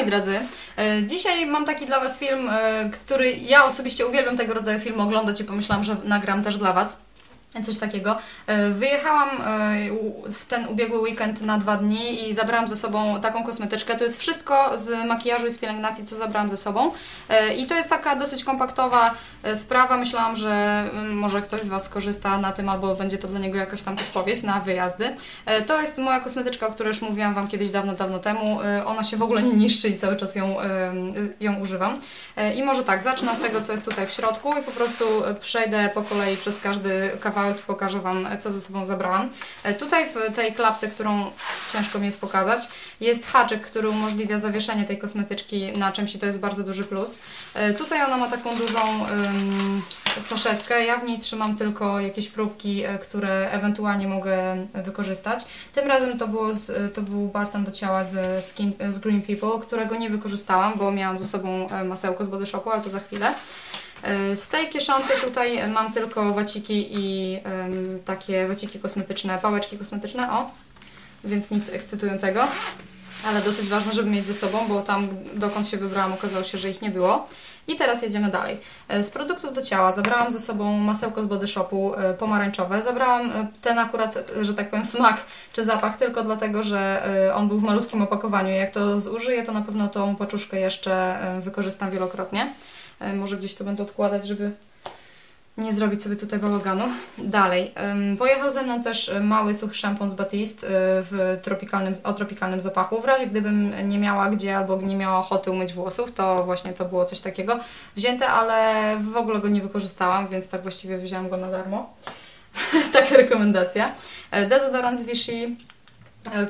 moi drodzy, e, dzisiaj mam taki dla Was film, e, który ja osobiście uwielbiam tego rodzaju film oglądać i pomyślałam, że nagram też dla Was. Coś takiego. E, wyjechałam e, w ten ubiegły weekend na dwa dni i zabrałam ze sobą taką kosmetyczkę. To jest wszystko z makijażu i z pielęgnacji, co zabrałam ze sobą. E, I to jest taka dosyć kompaktowa sprawa. Myślałam, że mm, może ktoś z Was skorzysta na tym, albo będzie to dla niego jakaś tam podpowiedź na wyjazdy. To jest moja kosmetyczka, o której już mówiłam Wam kiedyś dawno, dawno temu. Ona się w ogóle nie niszczy i cały czas ją, ją używam. I może tak, zacznę od tego, co jest tutaj w środku i po prostu przejdę po kolei przez każdy kawałek i pokażę Wam, co ze sobą zabrałam. E, Tutaj w tej klapce, którą ciężko mi jest pokazać, jest haczyk, który umożliwia zawieszenie tej kosmetyczki na czymś i to jest bardzo duży plus. E, Tutaj ona ma taką dużą ym, saszetkę. Ja w niej trzymam tylko jakieś próbki, e, które ewentualnie mogę wykorzystać. Tym razem to, było z, to był balsam do ciała z, skin, z Green People, którego nie wykorzystałam, bo miałam ze sobą masełko z Body Shopu, ale to za chwilę. E, W tej kieszonce tutaj mam tylko waciki i takie waciki kosmetyczne, pałeczki kosmetyczne, o, więc nic ekscytującego, ale dosyć ważne, żeby mieć ze sobą, bo tam dokąd się wybrałam okazało się, że ich nie było. I teraz jedziemy dalej. E, Z produktów do ciała zabrałam ze sobą masełko z Body Shopu e, pomarańczowe. Zabrałam ten akurat, że tak powiem, smak czy zapach tylko dlatego, że on był w malutkim opakowaniu. Jak to zużyję, to na pewno tą paczuszkę jeszcze wykorzystam wielokrotnie. E, Może gdzieś to będę odkładać, żeby nie zrobić sobie tutaj bałaganu. Dalej. Pojechał ze mną też e, mały suchy szampon z Batiste e, w tropikalnym, o tropikalnym zapachu. W razie gdybym nie miała gdzie albo nie miała ochoty umyć włosów, to właśnie to było coś takiego wzięte, ale w ogóle go nie wykorzystałam, więc tak właściwie wzięłam go na darmo. Taka rekomendacja. Dezodorant z Vichy,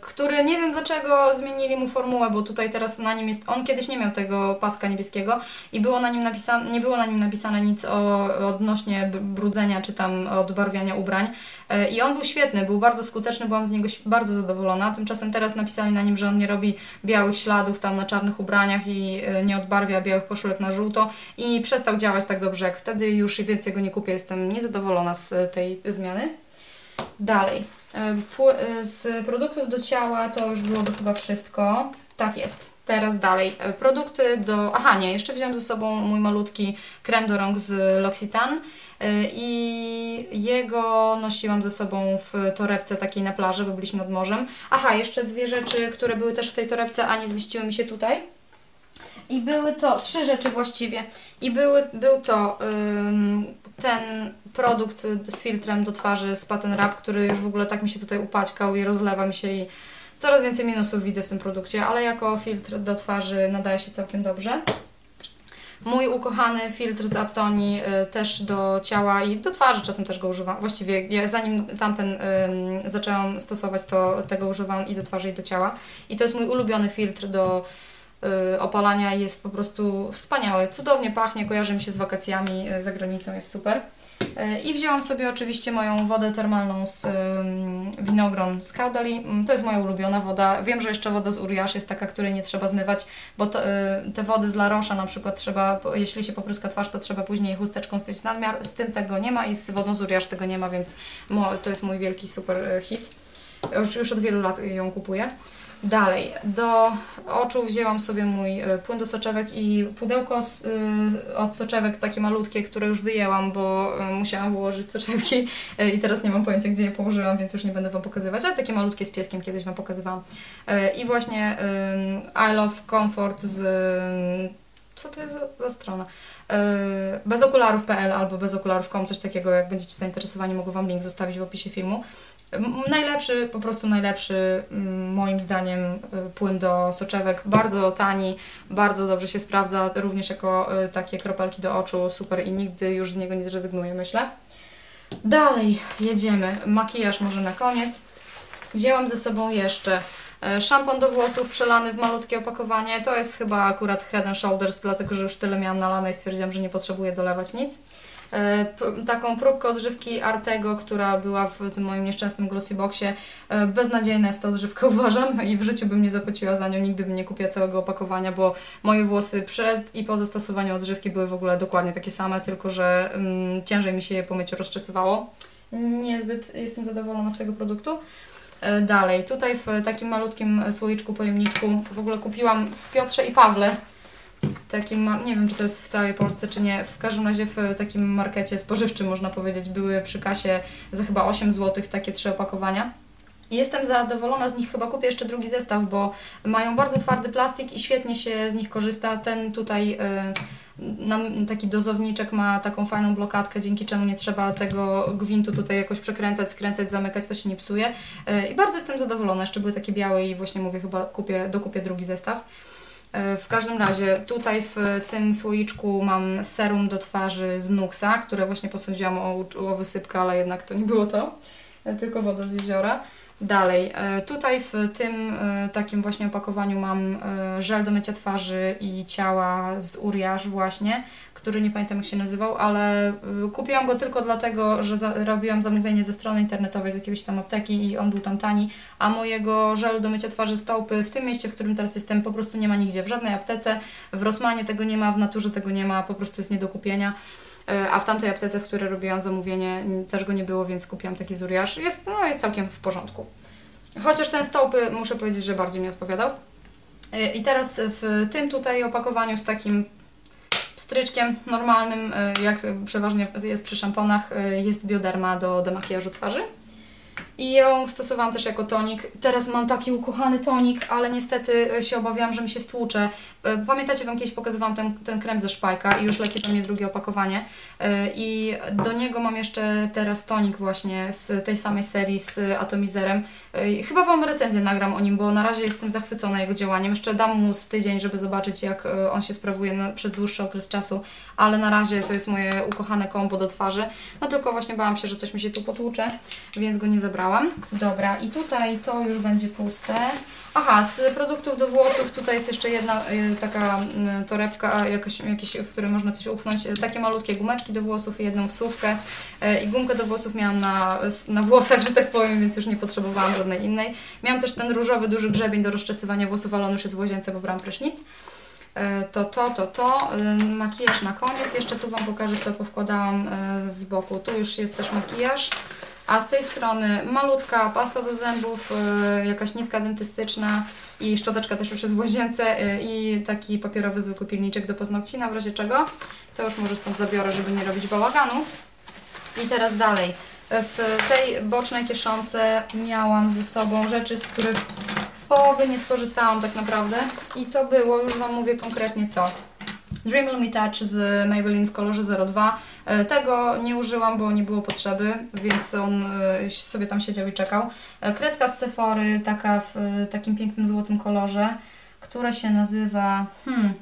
który nie wiem dlaczego zmienili mu formułę, bo tutaj teraz na nim jest, on kiedyś nie miał tego paska niebieskiego i było na nim napisane, nie było na nim napisane nic o, odnośnie br- brudzenia czy tam odbarwiania ubrań. E, i on był świetny, był bardzo skuteczny, byłam z niego bardzo zadowolona, tymczasem teraz napisali na nim, że on nie robi białych śladów tam na czarnych ubraniach i e, nie odbarwia białych koszulek na żółto i przestał działać tak dobrze jak wtedy, już więcej go nie kupię, jestem niezadowolona z e, tej zmiany. Dalej. E, Z produktów do ciała to już byłoby chyba wszystko. Tak jest. Teraz dalej. E, Produkty do. Aha, nie, jeszcze wziąłem ze sobą mój malutki krem do rąk z L'Occitane e, i jego nosiłam ze sobą w torebce takiej na plaży, bo byliśmy nad morzem. Aha, jeszcze dwie rzeczy, które były też w tej torebce, a nie zmieściły mi się tutaj. I były to trzy rzeczy właściwie. I były, był to ten produkt z filtrem do twarzy z Patent Wrap, który już w ogóle tak mi się tutaj upaćkał i rozlewa mi się i coraz więcej minusów widzę w tym produkcie, ale jako filtr do twarzy nadaje się całkiem dobrze. Mój ukochany filtr z Aptoni y, też do ciała i do twarzy czasem też go używam. Właściwie ja zanim tamten zaczęłam stosować, to tego używam i do twarzy i do ciała. I to jest mój ulubiony filtr do opalania jest po prostu wspaniały. Cudownie pachnie, kojarzy mi się z wakacjami y, za granicą, jest super. Y, I wzięłam sobie oczywiście moją wodę termalną z winogron z Kaudali. Mm, To jest moja ulubiona woda. Wiem, że jeszcze woda z Uriasz jest taka, której nie trzeba zmywać, bo to, y, te wody z La Roche'a na przykład trzeba, jeśli się popryska twarz, to trzeba później chusteczką styć nadmiar. Z tym tego nie ma i z wodą z Uriasz tego nie ma, więc to jest mój wielki super y, hit. Już, już od wielu lat ją kupuję. Dalej, do oczu wzięłam sobie mój e, płyn do soczewek i pudełko z, y, od soczewek takie malutkie, które już wyjęłam, bo y, musiałam wyłożyć soczewki i teraz nie mam pojęcia, gdzie je położyłam, więc już nie będę Wam pokazywać, ale takie malutkie z pieskiem kiedyś Wam pokazywałam. Y, I właśnie y, I Love Comfort z... Co to jest za, za strona? Y, bezokularów.pl albo bezokularów.com, coś takiego, jak będziecie zainteresowani, mogę Wam link zostawić w opisie filmu. Najlepszy, po prostu najlepszy moim zdaniem y, płyn do soczewek, bardzo tani, bardzo dobrze się sprawdza, również jako y, takie kropelki do oczu, super i nigdy już z niego nie zrezygnuję, myślę. Dalej, jedziemy. Makijaż może na koniec. Wzięłam ze sobą jeszcze e, szampon do włosów przelany w malutkie opakowanie. To jest chyba akurat Head and Shoulders, dlatego że już tyle miałam nalane i stwierdziłam, że nie potrzebuję dolewać nic. E, taką próbkę odżywki Artego, która była w tym moim nieszczęsnym glossy boxie. E, Beznadziejna jest ta odżywka, uważam, i w życiu bym nie zapłaciła za nią, nigdy bym nie kupiła całego opakowania, bo moje włosy przed i po zastosowaniu odżywki były w ogóle dokładnie takie same, tylko że mm, ciężej mi się je po myciu rozczesywało. Niezbyt jestem zadowolona z tego produktu. E, Dalej, tutaj w takim malutkim słoiczku, pojemniczku w ogóle kupiłam w Piotrze i Pawle. Takim, nie wiem czy to jest w całej Polsce czy nie, w każdym razie w takim markecie spożywczym można powiedzieć, były przy kasie za chyba 8 zł takie trzy opakowania. Jestem zadowolona z nich, chyba kupię jeszcze drugi zestaw, bo mają bardzo twardy plastik i świetnie się z nich korzysta. Ten tutaj e, nam, taki dozowniczek ma taką fajną blokadkę, dzięki czemu nie trzeba tego gwintu tutaj jakoś przekręcać, skręcać, zamykać, to się nie psuje. E, I bardzo jestem zadowolona, jeszcze były takie białe i właśnie mówię, chyba kupię, dokupię drugi zestaw. E, W każdym razie tutaj w tym słoiczku mam serum do twarzy z Nuxa, które właśnie posądziłam o, o wysypkę, ale jednak to nie było to, e, tylko woda z jeziora. Dalej, e, tutaj w tym e, takim właśnie opakowaniu mam e, żel do mycia twarzy i ciała z Uriaż właśnie, który nie pamiętam jak się nazywał, ale kupiłam go tylko dlatego, że za, robiłam zamówienie ze strony internetowej z jakiegoś tam apteki i on był tam tani, a mojego żelu do mycia twarzy stołpy w tym mieście, w którym teraz jestem, po prostu nie ma nigdzie, w żadnej aptece, w Rossmanie tego nie ma, w Naturze tego nie ma, po prostu jest nie do kupienia. E, A w tamtej aptece, w której robiłam zamówienie, też go nie było, więc kupiłam taki zuriasz. Jest, no, jest całkiem w porządku. Chociaż ten stołpy, muszę powiedzieć, że bardziej mi odpowiadał. E, I teraz w tym tutaj opakowaniu z takim stryczkiem normalnym, e, jak przeważnie jest przy szamponach, jest bioderma do demakijażu twarzy. I ją stosowałam też jako tonik. Teraz mam taki ukochany tonik, ale niestety e, się obawiałam, że mi się stłucze. E, Pamiętacie, Wam kiedyś pokazywałam ten, ten krem ze szpajka i już leci do mnie drugie opakowanie. E, I do niego mam jeszcze teraz tonik właśnie z tej samej serii z Atomizerem. Chyba Wam recenzję nagram o nim, bo na razie jestem zachwycona jego działaniem. Jeszcze dam mu z tydzień, żeby zobaczyć jak on się sprawuje na, przez dłuższy okres czasu, ale na razie to jest moje ukochane kombo do twarzy. No tylko właśnie bałam się, że coś mi się tu potłucze, więc go nie zabrałam. Dobra, i tutaj to już będzie puste. Aha, z produktów do włosów tutaj jest jeszcze jedna y, taka y, torebka, jakaś, jakieś, w której można coś upchnąć. Y, Takie malutkie gumeczki do włosów i jedną wsówkę. I gumkę do włosów miałam na, na włosach, że tak powiem, więc już nie potrzebowałam żadnej innej. Miałam też ten różowy, duży grzebień do rozczesywania włosów, ale on już jest w łazience, bo brałam prysznic. To, to, to, to. Makijaż na koniec. Jeszcze tu Wam pokażę, co powkładałam z boku. Tu już jest też makijaż. A z tej strony malutka pasta do zębów, y, jakaś nitka dentystyczna i szczoteczka też już jest w łazience y, i taki papierowy zwykły pilniczek do paznokci, na w razie czego. To już może stąd zabiorę, żeby nie robić bałaganu. I teraz dalej. W tej bocznej kieszonce miałam ze sobą rzeczy, z których z połowy nie skorzystałam tak naprawdę. I to było, już Wam mówię konkretnie co. Dream Lumi Touch z Maybelline w kolorze 02. E, Tego nie użyłam, bo nie było potrzeby, więc on e, sobie tam siedział i czekał. E, Kredka z Sephory, taka w takim pięknym złotym kolorze, która się nazywa hmm,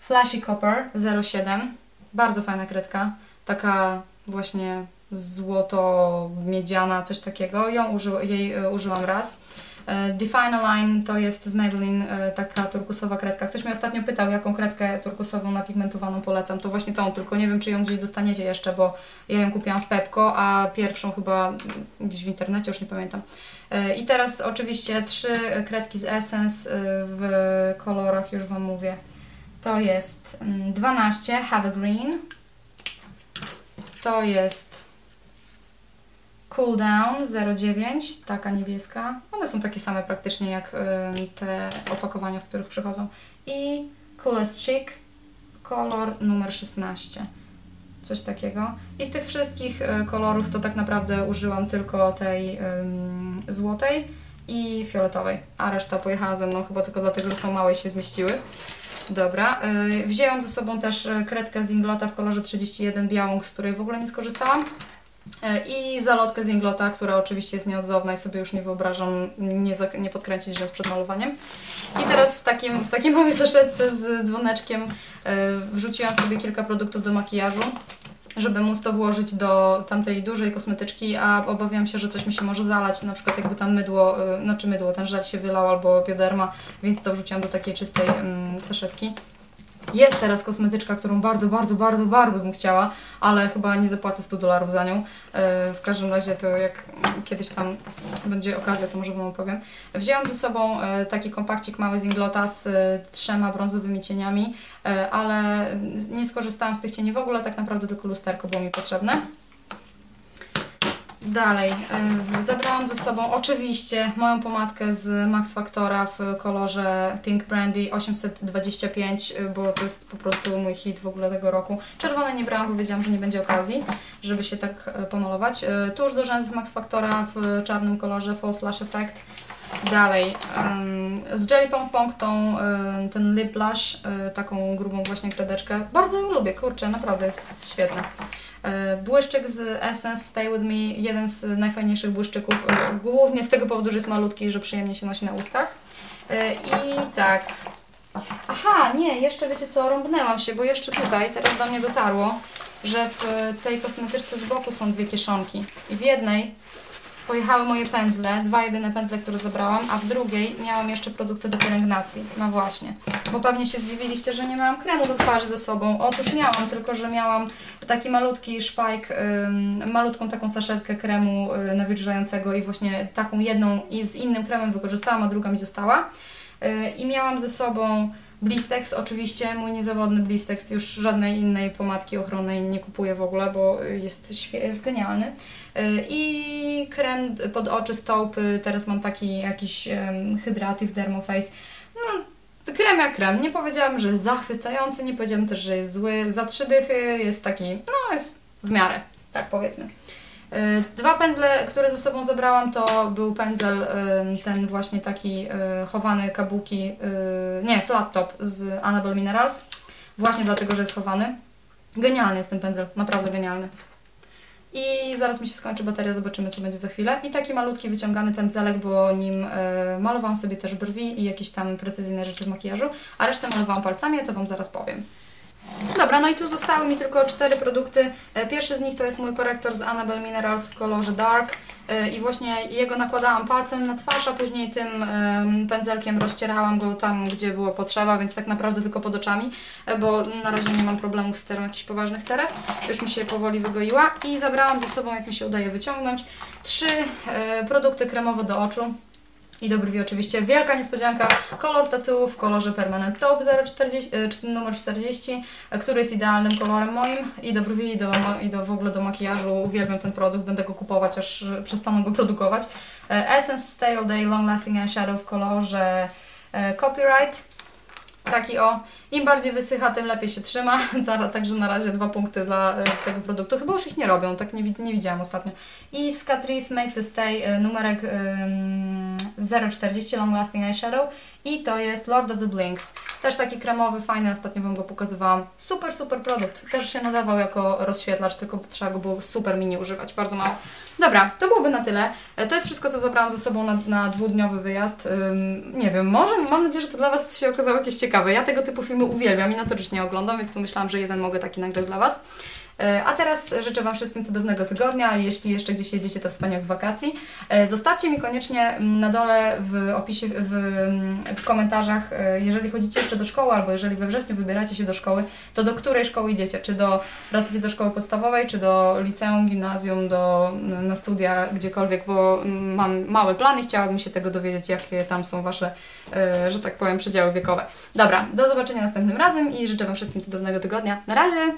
Flashy Copper 07. Bardzo fajna kredka, taka właśnie złoto-miedziana, coś takiego. Ją uży, jej użyłam raz. E, Define Line to jest z Maybelline e, taka turkusowa kredka. Ktoś mnie ostatnio pytał, jaką kredkę turkusową napigmentowaną polecam. To właśnie tą, tylko nie wiem, czy ją gdzieś dostaniecie jeszcze, bo ja ją kupiłam w Pepko, a pierwszą chyba gdzieś w internecie, już nie pamiętam. E, I teraz oczywiście trzy kredki z Essence w kolorach, już Wam mówię. To jest mm, 12 Have a Green. To jest Cool Down 09, taka niebieska. One są takie same praktycznie jak te opakowania, w których przychodzą. I Coolest Chic, kolor numer 16. Coś takiego. I z tych wszystkich y, kolorów to tak naprawdę użyłam tylko tej złotej i fioletowej, a reszta pojechała ze mną chyba tylko dlatego, że są małe i się zmieściły. Dobra, y, wzięłam ze sobą też y, kredkę z Inglota w kolorze 31 białą, z której w ogóle nie skorzystałam. E, I zalotkę z Inglota, która oczywiście jest nieodzowna i sobie już nie wyobrażam nie, nie podkręcić rzęs przed malowaniem. I teraz w, takim, w takiej małej saszetce z dzwoneczkiem e, wrzuciłam sobie kilka produktów do makijażu, żeby móc to włożyć do tamtej dużej kosmetyczki, a obawiam się, że coś mi się może zalać, na przykład jakby tam mydło, e, znaczy mydło, ten żel się wylał albo bioderma, więc to wrzuciłam do takiej czystej mm, saszetki. Jest teraz kosmetyczka, którą bardzo, bardzo, bardzo, bardzo bym chciała, ale chyba nie zapłacę 100 dolarów za nią. E, W każdym razie to jak kiedyś tam będzie okazja, to może Wam opowiem. Wzięłam ze sobą e, taki kompakcik mały z Inglota z e, trzema brązowymi cieniami, ale nie skorzystałam z tych cieni w ogóle, tak naprawdę tylko lusterko było mi potrzebne. Dalej, y, zabrałam ze sobą oczywiście moją pomadkę z Max Factora w kolorze Pink Brandy 825, y, bo to jest po prostu mój hit w ogóle tego roku. Czerwone nie brałam, bo wiedziałam, że nie będzie okazji, żeby się tak y, pomalować. Tuż do rzęs z Max Factora w czarnym kolorze False Lash Effect. Dalej, z Jelly Pong Pong tą, ten lip blush, taką grubą właśnie kredeczkę. Bardzo ją lubię, kurczę, naprawdę jest świetna. E, błyszczyk z Essence Stay With Me, jeden z najfajniejszych błyszczyków, e, głównie z tego powodu, że jest malutki że przyjemnie się nosi na ustach. E, I tak. Aha, nie, jeszcze wiecie co, rąbnęłam się, bo jeszcze tutaj, teraz do mnie dotarło, że w tej kosmetyczce z boku są dwie kieszonki. I w jednej pojechały moje pędzle, dwa jedyne pędzle, które zabrałam, a w drugiej miałam jeszcze produkty do pielęgnacji. No właśnie, bo pewnie się zdziwiliście, że nie miałam kremu do twarzy ze sobą. Otóż miałam, tylko że miałam taki malutki szpajk, malutką taką saszetkę kremu yy, nawilżającego i właśnie taką jedną i z innym kremem wykorzystałam, a druga mi została. Yy, I miałam ze sobą Blistex, oczywiście mój niezawodny Blistex, już żadnej innej pomadki ochronnej nie kupuję w ogóle, bo jest, jest genialny. Y, I krem pod oczy, stopy, teraz mam taki jakiś Hydrative Dermoface. No, krem jak krem. Nie powiedziałam, że jest zachwycający, nie powiedziałam też, że jest zły. Za trzy dychy jest taki, no jest w miarę, tak powiedzmy. Y, dwa pędzle, które ze sobą zabrałam, to był pędzel ten właśnie taki y, chowany kabuki, nie, flat top z Annabelle Minerals. Właśnie dlatego, że jest chowany. Genialny jest ten pędzel, naprawdę genialny. I zaraz mi się skończy bateria, zobaczymy co będzie za chwilę. I taki malutki wyciągany pędzelek, bo nim malowałam sobie też brwi i jakieś tam precyzyjne rzeczy w makijażu, a resztę malowałam palcami, to Wam zaraz powiem. Dobra, no i tu zostały mi tylko cztery produkty. E, pierwszy z nich to jest mój korektor z Annabelle Minerals w kolorze Dark e, i właśnie jego nakładałam palcem na twarz, a później tym pędzelkiem rozcierałam go tam, gdzie było potrzeba, więc tak naprawdę tylko pod oczami, e, bo na razie nie mam problemów z terą jakichś poważnych teraz. Już mi się powoli wygoiła i zabrałam ze sobą, jak mi się udaje wyciągnąć, trzy produkty kremowe do oczu i do brwi oczywiście. Wielka niespodzianka, kolor tattoo w kolorze Permanent Taupe 040, numer 40, który jest idealnym kolorem moim i do brwi, i do, i do w ogóle do makijażu. Uwielbiam ten produkt, będę go kupować, aż przestaną go produkować. E, Essence Stay All Day Long Lasting Eyeshadow w kolorze e, Copyright Taki o, im bardziej wysycha, tym lepiej się trzyma. Także na razie dwa punkty dla e, tego produktu. Chyba już ich nie robią, tak nie, nie widziałam ostatnio. I z Catrice Make to Stay e, numerek 040 Long Lasting Eyeshadow i to jest Lord of the Blinks. Też taki kremowy, fajny, ostatnio Wam go pokazywałam. Super, super produkt. Też się nadawał jako rozświetlacz, tylko trzeba go było super mini używać, bardzo mało. Dobra, to byłoby na tyle. E, to jest wszystko, co zabrałam ze sobą na, na dwudniowy wyjazd. Ym, nie wiem, może, mam nadzieję, że to dla Was się okazało jakieś ciekawe. Ja tego typu filmy uwielbiam i notorycznie oglądam, więc pomyślałam, że jeden mogę taki nagrać dla Was. E, a teraz życzę Wam wszystkim cudownego tygodnia. Jeśli jeszcze gdzieś jedziecie, to wspaniałych wakacji. E, zostawcie mi koniecznie mm, na dole w opisie, w, mm, komentarzach, e, jeżeli chodzicie jeszcze do szkoły, albo jeżeli we wrześniu wybieracie się do szkoły, to do której szkoły idziecie? Czy do, wracacie do szkoły podstawowej, czy do liceum, gimnazjum, do, mm, na studia, gdziekolwiek, bo mam małe plany, chciałabym się tego dowiedzieć, jakie tam są Wasze, że tak powiem, przedziały wiekowe. Dobra, do zobaczenia następnym razem i życzę Wam wszystkim cudownego tygodnia. Na razie!